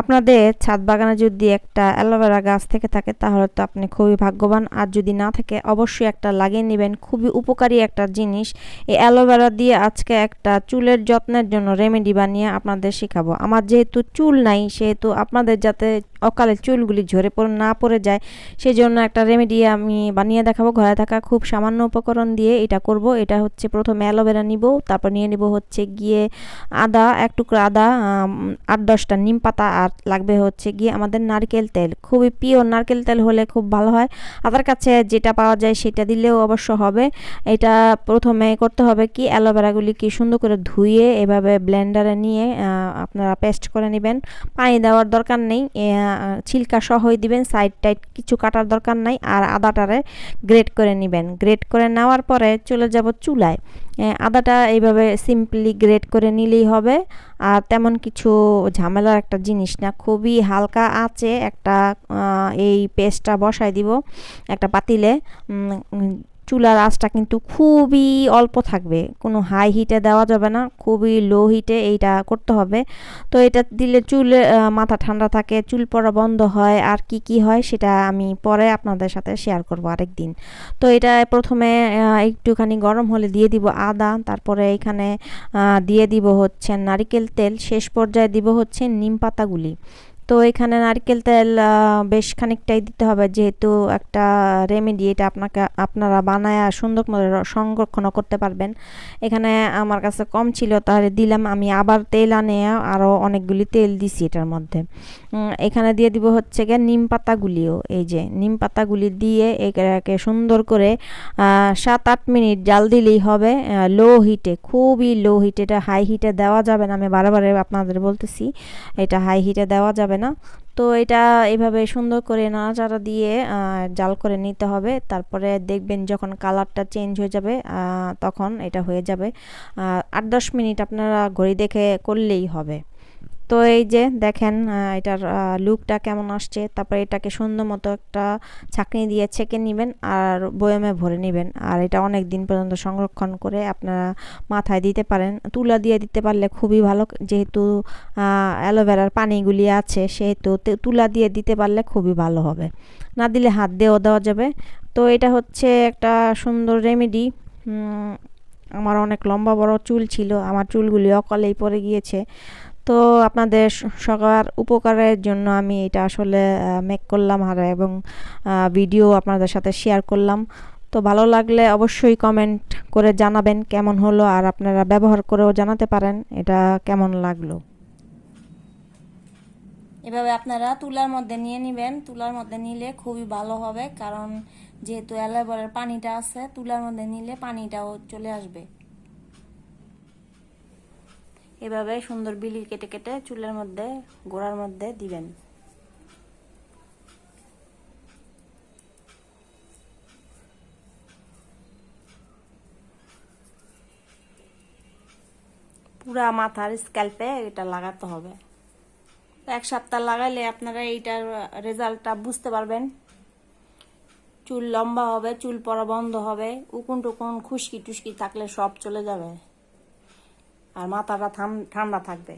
আপনাদের ছাদ বাগানে যদি একটা অ্যালোভেরা গাছ থেকে থাকে, তাহলে তো আপনি খুবই ভাগ্যবান। আর যদি না থাকে, অবশ্যই একটা লাগিয়ে নেবেন। খুবই উপকারী একটা জিনিস। এই অ্যালোভেরা দিয়ে আজকে একটা চুলের যত্নের জন্য রেমেডি বানিয়ে আপনাদের শেখাবো। আমার যেহেতু চুল নাই, সেহেতু আপনাদের যাতে অকালে চুলগুলি ঝরে পড়ে, না পড়ে যায়। সেই জন্য একটা রেমেডি আমি বানিয়ে দেখাবো। ঘরে থাকা খুব সামান্য উপকরণ দিয়ে এটা করব। এটা হচ্ছে প্রথমে অ্যালোভেরা নিব, তারপর নিয়ে নিব হচ্ছে গিয়ে আদা, এক টুকরো আদা আট দশটা নিম পাতা আর লাগবে হচ্ছে গিয়ে আমাদের নারকেল তেল। খুবই পিওর নারকেল তেল হলে খুব ভালো হয়। আদার কাছে যেটা পাওয়া যায় সেটা দিলেও অবশ্য হবে। এটা প্রথমে করতে হবে কি অ্যালোভেরাগুলি কি সুন্দর করে ধুয়ে এভাবে ব্লেন্ডারে নিয়ে আপনারা পেস্ট করে নেবেন। পানি দেওয়ার দরকার নেই। ছিলকা সহই দিবেন সাইড টাইড কিছু কাটার দরকার নাই আর আদাটারে গ্রেট করে নেবেন। গ্রেট করে নেওয়ার পরে চলে যাব চুলায়। আদাটা এইভাবে সিম্পলি গ্রেট করে নিলেই হবে। আর তেমন কিছু ঝামেলার একটা জিনিস না, খুবই হালকা আছে একটা এই পেস্টটা বসাই দিব একটা পাতিলে। চুলার আঁচটা কিন্তু খুবই অল্প থাকবে। কোনো হাই হিটে দেওয়া যাবে না, খুবই লো হিটে এইটা করতে হবে। তো এটা দিলে চুলে মাথা ঠান্ডা থাকে, চুল পড়া বন্ধ হয়, আর কি কি হয় সেটা আমি পরে আপনাদের সাথে শেয়ার করব আরেক দিন তো এটা প্রথমে একটুখানি গরম হলে দিয়ে দিব আদা, তারপরে এখানে দিয়ে দিব হচ্ছে নারিকেল তেল, শেষ পর্যায়ে দিব হচ্ছে নিম পাতাগুলি। তো এখানে নারকেল তেল বেশ খানিকটাই দিতে হবে। যেহেতু একটা রেমেডি এটা আপনাকে, আপনারা বানায় সুন্দর করে সংরক্ষণও করতে পারবেন। এখানে আমার কাছে কম ছিল, তাহলে দিলাম। আমি আবার তেল আনে আরও অনেকগুলি তেল দিছি এটার মধ্যে। এখানে দিয়ে দিব হচ্ছে গিয়ে নিম পাতাগুলিও। এই যে নিম পাতাগুলি দিয়ে একে সুন্দর করে সাত আট মিনিট জাল দিলেই হবে লো হিটে, খুবই লো হিটে। এটা হাই হিটে দেওয়া যাবে না, আমি বারে বারে আপনাদের বলতেছি। এটা হাই হিটে দেওয়া যাবে না। তো এটা এভাবে সুন্দর করে নাড়াচাড়া দিয়ে জাল করে নিতে হবে। তারপরে দেখবেন যখন কালারটা চেঞ্জ হয়ে যাবে তখন এটা হয়ে যাবে। আট দশ মিনিট আপনারা ঘড়ি দেখে করলেই হবে। তো এই যে দেখেন এটার লুকটা কেমন আসছে, তারপরে এটাকে সুন্দর মতো একটা ছাঁকনি দিয়ে ছেঁকে নেবেন আর বয়মে ভরে নেবেন। আর এটা অনেক দিন পর্যন্ত সংরক্ষণ করে আপনারা মাথায় দিতে পারেন। তুলা দিয়ে দিতে পারলে খুবই ভালো, যেহেতু অ্যালোভেরার পানিগুলি আছে, সেহেতু তুলা দিয়ে দিতে পারলে খুবই ভালো হবে। না দিলে হাত দিয়েও দেওয়া যাবে। তো এটা হচ্ছে একটা সুন্দর রেমেডি আমার অনেক লম্বা বড় চুল ছিল, আমার চুলগুলি অকালেই পড়ে গিয়েছে। তো আপনাদের সবার উপকারের জন্য আমি এটা আসলে মেক করলাম আর, এবং ভিডিও আপনাদের সাথে শেয়ার করলাম। তো ভালো লাগলে অবশ্যই কমেন্ট করে জানাবেন কেমন হলো আর আপনারা ব্যবহার করেও জানাতে পারেন, এটা কেমন লাগল। এভাবে আপনারা তুলার মধ্যে নিয়ে নেবেন। তুলার মধ্যে নিলে খুবই ভালো হবে, কারণ যেহেতু অ্যালোভেরার পানিটা আছে, তুলার মধ্যে নিলে পানিটাও চলে আসবে। এভাবে সুন্দর বিলি কেটে কেটে চুলের মধ্যে, গোড়ার মধ্যে দিবেন। পুরা মাথার স্ক্যাল্পে এটা লাগাতে হবে। এক সপ্তাহ লাগাইলে আপনারা এইটার রেজাল্টটা বুঝতে পারবেন। চুল লম্বা হবে, চুল পরা বন্ধ হবে, উকুন টুকুন খুশকি টুসকি থাকলে সব চলে যাবে। আর মাথাটা ঠান্ডা থাকবে।